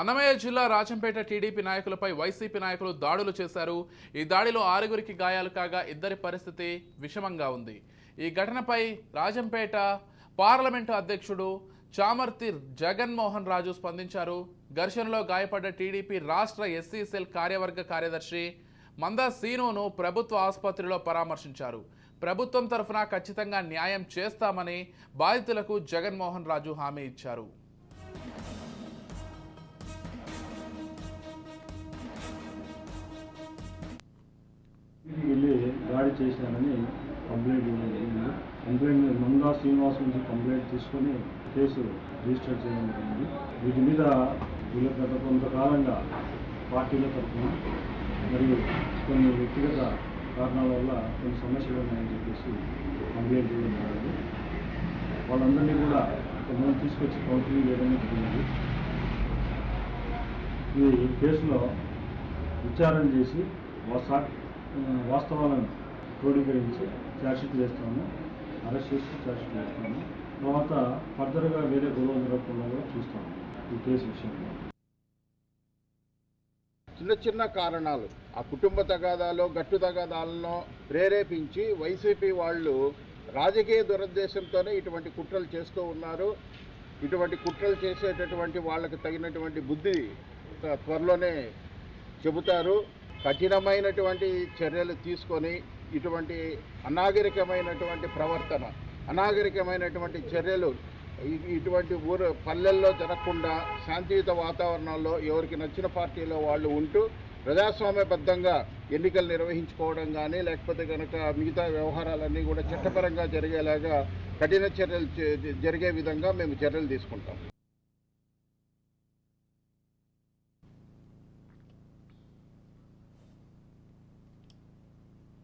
అన్నమయ్య జిల్లా రాజంపేట టీడీపీ నాయకులపై వైసీపీ నాయకులు దాడులు చేశారు. ఈ దాడిలో ఆరుగురికి గాయాలు కాగా ఇద్దరి పరిస్థితి విషమంగా ఉంది. ఈ ఘటనపై రాజంపేట పార్లమెంటు అధ్యక్షుడు చామర్తి జగన్మోహన్ రాజు స్పందించారు. ఘర్షణలో గాయపడ్డ టీడీపీ రాష్ట్ర ఎస్సీ సెల్ కార్యవర్గ కార్యదర్శి మందా సీనును ప్రభుత్వ ఆసుపత్రిలో పరామర్శించారు. ప్రభుత్వం తరఫున ఖచ్చితంగా న్యాయం చేస్తామని బాధితులకు జగన్మోహన్ రాజు హామీ ఇచ్చారు. చేశారని కంప్లైంట్ ఇవ్వడం జరిగింది. కంప్లైంట్ మందా శ్రీనివాస్ నుంచి కంప్లైంట్ తీసుకొని కేసు రిజిస్టర్ చేయడం జరిగింది. వీటి మీద వీళ్ళ గత కొంతకాలంగా పార్టీల తరఫున మరియు కొన్ని వ్యక్తిగత కారణాల వల్ల కొన్ని సమస్యలు ఉన్నాయని చెప్పేసి కంప్లైంట్ ఇవ్వడం జరిగింది. వాళ్ళందరినీ కూడా కొంతమంది తీసుకొచ్చి కౌన్సిలింగ్ చేయడం జరిగింది. ఈ కేసులో విచారణ చేసి వాస్తవాలను ఆ, గురించి క్రోడీకరించి ఛార్జ్షీట్ వేస్తాము అరెస్ట్ చేసి ఛార్జ్షీట్ వేస్తాము తర్వాత ఫర్దర్గా వేరే గొడవలు జరగకుండా కూడా చూస్తాము ఈ కేసు విషయంలో. చిన్న చిన్న కారణాలు. ఆ కుటుంబ తగాదాలో గట్టు తగాదాలను ప్రేరేపించి వైసీపీ వాళ్ళు రాజకీయ దురుద్దేశంతోనే ఇటువంటి కుట్రలు చేస్తూ ఉన్నారు. ఇటువంటి కుట్రలు చేసేటటువంటి వాళ్ళకి తగినటువంటి బుద్ధి త్వరలోనే చెబుతారు. కఠినమైనటువంటి చర్యలు తీసుకొని ఇటువంటి అనాగరికమైనటువంటి ప్రవర్తన అనాగరికమైనటువంటి చర్యలు ఇటువంటి ఊరు పల్లెల్లో జరగకుండా శాంతియుత వాతావరణంలో ఎవరికి నచ్చిన పార్టీలో వాళ్ళు ఉంటూ ప్రజాస్వామ్యబద్ధంగా ఎన్నికలు నిర్వహించుకోవడం కానీ లేకపోతే కనుక మిగతా వ్యవహారాలన్నీ కూడా చట్టపరంగా జరిగేలాగా కఠిన చర్యలు జరిగే విధంగా మేము చర్యలు తీసుకుంటాం.